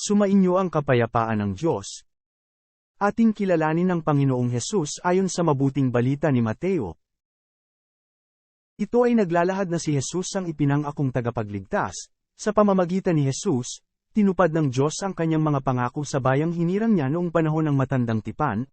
Sumainyo ang kapayapaan ng Diyos. Ating kilalanin ng Panginoong Hesus ayon sa mabuting balita ni Mateo. Ito ay naglalahad na si Jesus ang ipinangakong tagapagligtas. Sa pamamagitan ni Jesus, tinupad ng Diyos ang kanyang mga pangako sa bayang hinirang niya noong panahon ng matandang tipan.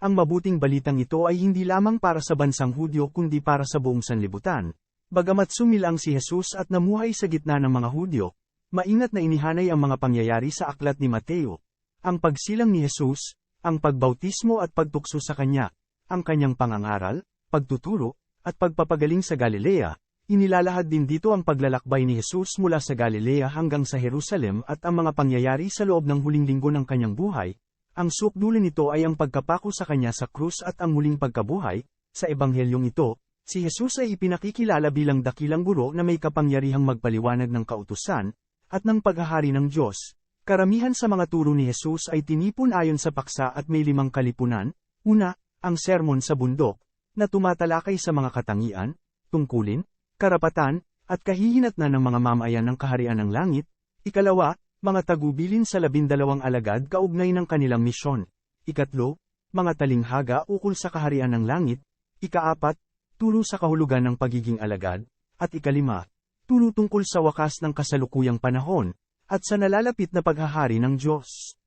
Ang mabuting balitang ito ay hindi lamang para sa bansang Hudyo kundi para sa buong sanlibutan. Bagamat sumilang si Jesus at namuhay sa gitna ng mga Hudyo, maingat na inihanay ang mga pangyayari sa aklat ni Mateo. Ang pagsilang ni Jesus, ang pagbautismo at pagtukso sa kanya, ang kanyang pangangaral, pagtuturo, at pagpapagaling sa Galilea, inilalahad din dito ang paglalakbay ni Jesus mula sa Galilea hanggang sa Jerusalem at ang mga pangyayari sa loob ng huling linggo ng kanyang buhay. Ang sukdulan nito ay ang pagkapako sa kanya sa krus at ang muling pagkabuhay. Sa ebanghelyong ito, si Jesus ay ipinakikilala bilang dakilang guro na may kapangyarihang magpaliwanag ng kautusan at ng paghahari ng Diyos. Karamihan sa mga turo ni Jesus ay tinipon ayon sa paksa at may limang kalipunan. Una, ang sermon sa bundok, na tumatalakay sa mga katangian, tungkulin, karapatan, at kahihinatnan ng mga mamayan ng kaharian ng langit. Ikalawa, mga tagubilin sa labindalawang alagad kaugnay ng kanilang misyon. Ikatlo, mga talinghaga ukol sa kaharian ng langit. Ikaapat, turo sa kahulugan ng pagiging alagad. At ikalima, turo sa wakas ng kasalukuyang panahon, at sa nalalapit na paghahari ng Diyos.